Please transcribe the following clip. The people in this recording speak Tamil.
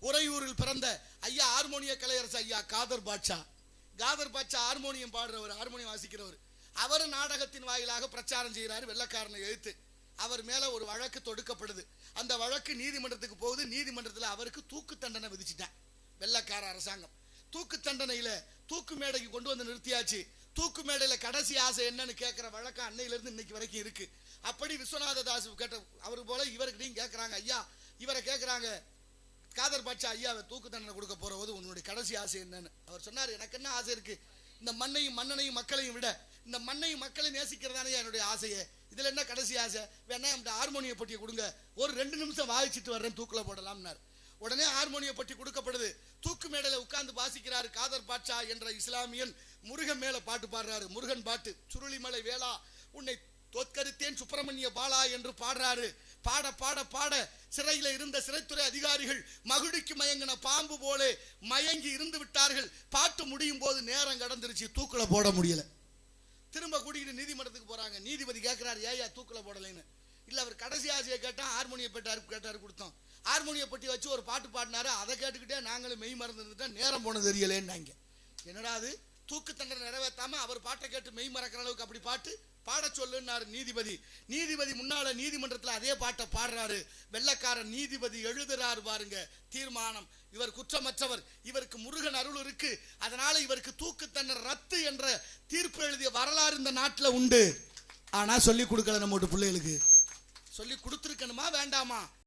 உறையூரில் பிறந்த ஐயா ஹார்மோனிய கலையரசு ஐயா காதர் பாட்சா காதர் பாட்சா ஹார்மோனியம் பாடுறவர் ஹார்மோனியம் வாசிக்கிறவர். அவர் நாடகத்தின் வாயிலாக பிரச்சாரம் செய்கிறார் வெள்ளக்காரனை எழுத்து. அவர் மேல ஒரு வழக்கு தொடுக்கப்படுது. அந்த வழக்கு நீதிமன்றத்துக்கு போகுது. நீதிமன்றத்தில் அவருக்கு தூக்கு தண்டனை விதிச்சிட்டேன். வெள்ளக்கார அரசாங்கம். தூக்கு தண்டனையில தூக்கு மேடைக்கு கொண்டு வந்து நிறுத்தியாச்சு. தூக்கு மேடையில கடைசி ஆசை என்னன்னு கேட்கிற வழக்கம் அன்னையில இருந்து இன்னைக்கு வரைக்கும் இருக்கு. அப்படி விஸ்வநாத தாஸ் கேட்ட அவர் போல இவர்கிட்டையும் கேட்கறாங்க ஐயா இவரை கேட்கறாங்க காதர் பாட்சா ஐயாவை தூக்கு தண்டனை கொடுக்க போற போது உன்னுடைய கடைசி ஆசை என்னன்னு. அவர் சொன்னார் எனக்கு என்ன ஆசை இருக்கு? இந்த மண்ணையும் மன்னனையும் மக்களையும் விட இந்த மண்ணையும் மக்களையும் நேசிக்கிறதானே என்னுடைய ஆசையே? இதுல என்ன கடைசி ஆசை? வேணா இந்த ஹார்மோனிய பட்டியை கொடுங்க. ஒரு ரெண்டு நிமிஷம் வாசிச்சுட்டு வர்றேன் தூக்கில் போடலாம்னார். உடனே ஹார்மோனிய பட்டி கொடுக்கப்படுது. தூக்கு மேடையில உட்கார்ந்து வாசிக்கிறார் காதர் பாட்சா என்ற இஸ்லாமியன் முருகன் மேல பாட்டு பாடுறாரு. முருகன் பாட்டு சுருளிமலை வேளா உன்னை தோற்கரித்தேன் சுப்பிரமணிய பாலா என்று பாடுறாரு. பாட பாட பாட. சிறையில் இருந்த சிறைத்துறை அதிகாரிகள் மகுடிக்கு மயங்கின பாம்பு போல மயங்கி இருந்து விட்டார்கள். பாட்டு முடியும் போது நேரம் கடந்துருச்சு. தூக்குல போட முடியல. திரும்ப கூட்டிகிட்டு நீதிமன்றத்துக்கு போறாங்க. நீதிபதி கேட்கிறாரு ஏயா தூக்குல போடலைன்னு. இல்ல அவர் கடைசி ஆசையை கேட்டா ஹார்மோனிய பெட்டாரு கேட்டாரு கொடுத்தோம். ஹார்மோனிய பெட்டி வச்சு ஒரு பாட்டு பாடினாரு. அதை கேட்டுக்கிட்டே நாங்களும் மெய் மறந்து இருந்துட்டா நேரம் போனது தெரியலேன்னாங்க. என்னடா அது? தூக்கு தண்டனை நிறைவேற்றாம அவர் பாட்டை கேட்டு மெய் மறக்கிற அளவுக்கு அப்படி பாட்டு பாட சொல்லுன்னாரு நீதிபதி. நீதிபதி முன்னால நீதிமன்றத்துல அதே பாட்டை பாடுறாரு. வெள்ளக்காரன் நீதிபதி எழுதுறாரு பாருங்க. தீர்மானம். இவர் குற்றமற்றவர். இவருக்கு முருகன் அருள் இருக்கு. அதனால இவருக்கு தூக்கு தன்னர் ரத்து என்ற தீர்ப்பு எழுதிய வரலாறு இந்த நாட்டுல உண்டு. ஆனா சொல்லி கொடுக்கல நம்மோட பிள்ளைகளுக்கு. சொல்லி கொடுத்துருக்கணுமா? வேண்டாமா?